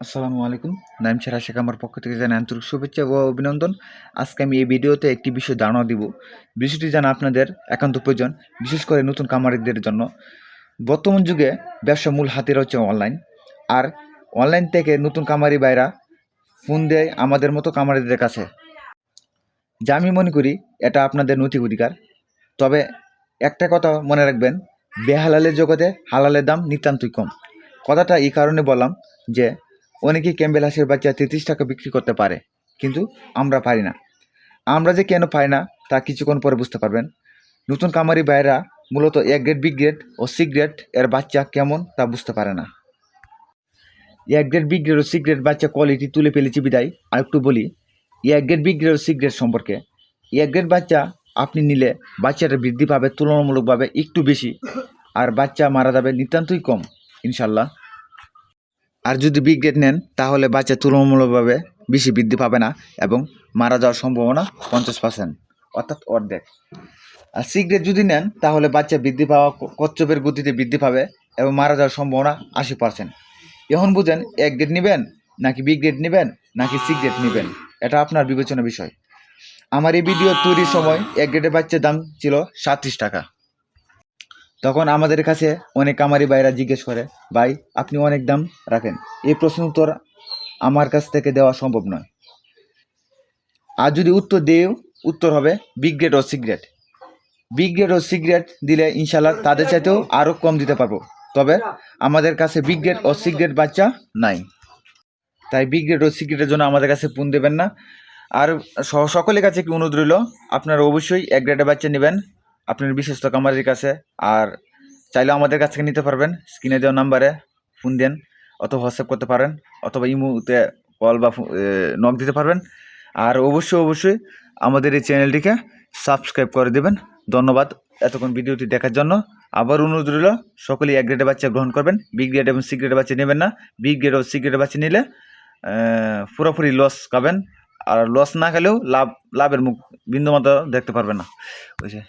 আসসালামু আলাইকুম। নাইম ছেড়া শেখ আমার পক্ষ থেকে জানাই আন্তরিক শুভেচ্ছা ও অভিনন্দন। আজকে আমি এই ভিডিওতে একটি বিষয় ধারণা দিব। বিষয়টি জানা আপনাদের একান্ত প্রয়োজন, বিশেষ করে নতুন কামারিদের জন্য। বর্তমান যুগে ব্যবসা মূল হাতের হচ্ছে অনলাইন। আর অনলাইন থেকে নতুন কামারি বাইরা ফোন দেয় আমাদের মতো কামারিদের কাছে। যা আমি মনে করি এটা আপনাদের নৈতিক অধিকার। তবে একটা কথা মনে রাখবেন, বেহালালের জগতে হালালের দাম নিতান্তই কম। কথাটা এই কারণে বললাম যে অনেকেই ক্যাম্বেল হাঁসের বাচ্চা তেত্রিশ টাকা বিক্রি করতে পারে, কিন্তু আমরা পারি না। আমরা যে কেন পাই না, তা কিছুক্ষণ পরে বুঝতে পারবেন। নতুন কামারি ভাইরা মূলত এক গ্রেড বি গ্রেড ও সি গ্রেড এর বাচ্চা কেমন তা বুঝতে পারে না। এক গ্রেড বি গ্রেড ও সি গ্রেড বাচ্চা কোয়ালিটি তুলে ফেলেছি বিদায়। আর একটু বলি, এক গ্রেড বি গ্রেড ও সি গ্রেড সম্পর্কে। এক গ্রেড বাচ্চা আপনি নিলে বাচ্চাটা বৃদ্ধি পাবে তুলনামূলকভাবে একটু বেশি, আর বাচ্চা মারা যাবে নিতান্তই কম ইনশাল্লাহ আর যদি বিগ গ্রেড নেন, তাহলে বাচ্চা তুলনামূলকভাবে বেশি বৃদ্ধি পাবে না এবং মারা যাওয়ার সম্ভাবনা পঞ্চাশ পার্সেন্ট অর্থাৎ অর্ধেক। আর সি গ্রেড যদি নেন, তাহলে বাচ্চা বৃদ্ধি পাওয়া কচ্ছপের গতিতে বৃদ্ধি পাবে এবং মারা যাওয়ার সম্ভাবনা আশি পার্সেন্ট এখন বুঝেন, এক গ্রেড নেবেন, নাকি বি গ্রেড নেবেন, নাকি সি গ্রেড নেবেন? এটা আপনার বিবেচনা বিষয়। আমার এই ভিডিও তৈরির সময় এক গ্রেডের বাচ্চার দাম ছিল সাতত্রিশ টাকা। তখন আমাদের কাছে অনেক কামারি ভাইরা জিজ্ঞেস করে, ভাই, আপনি অনেক দাম রাখেন। এই প্রশ্ন উত্তর আমার কাছ থেকে দেওয়া সম্ভব নয়। আর যদি উত্তর দিয়েও উত্তর হবে বিগ গ্রেড ও সিগ্রেট বিগ গ্রেড ও সিগ্রেট দিলে ইনশাল্লাহ তাদের চাইতেও আরও কম দিতে পারব। তবে আমাদের কাছে বিগ গ্রেড ও সিগ্রেট বাচ্চা নাই। তাই বিগ গ্রেড ও সিগ্রেটের জন্য আমাদের কাছে পুন দেবেন না। আর সকলের কাছে কি অনুরোধ রইল, আপনারা অবশ্যই এক গ্রেডের বাচ্চা নেবেন। আপনার বিশ্বস্ত কামারির কাছে। আর চাইলে আমাদের কাছ থেকে নিতে পারবেন। স্ক্রিনে দেওয়া নাম্বারে ফোন দেন অথবা হোয়াটসঅ্যাপ করতে পারেন অথবা ইমোতে কল বা নক দিতে পারবেন। আর অবশ্যই অবশ্যই আমাদের এই চ্যানেলটিকে সাবস্ক্রাইব করে দেবেন। ধন্যবাদ এতক্ষণ ভিডিওটি দেখার জন্য। আবার অনুরোধ রইল, সকলেই এক গ্রেডের বাচ্চা গ্রহণ করবেন। বি গ্রেড এবং সি গ্রেডের বাচ্চা নেবেন না। বি গ্রেড ও সি গ্রেডের বাচ্চা নিলে পুরোপুরি লস খাবেন আর লস না খেলেও লাভ, লাভের মুখ বিন্দুমাত্র দেখতে পারবেন না। বুঝছে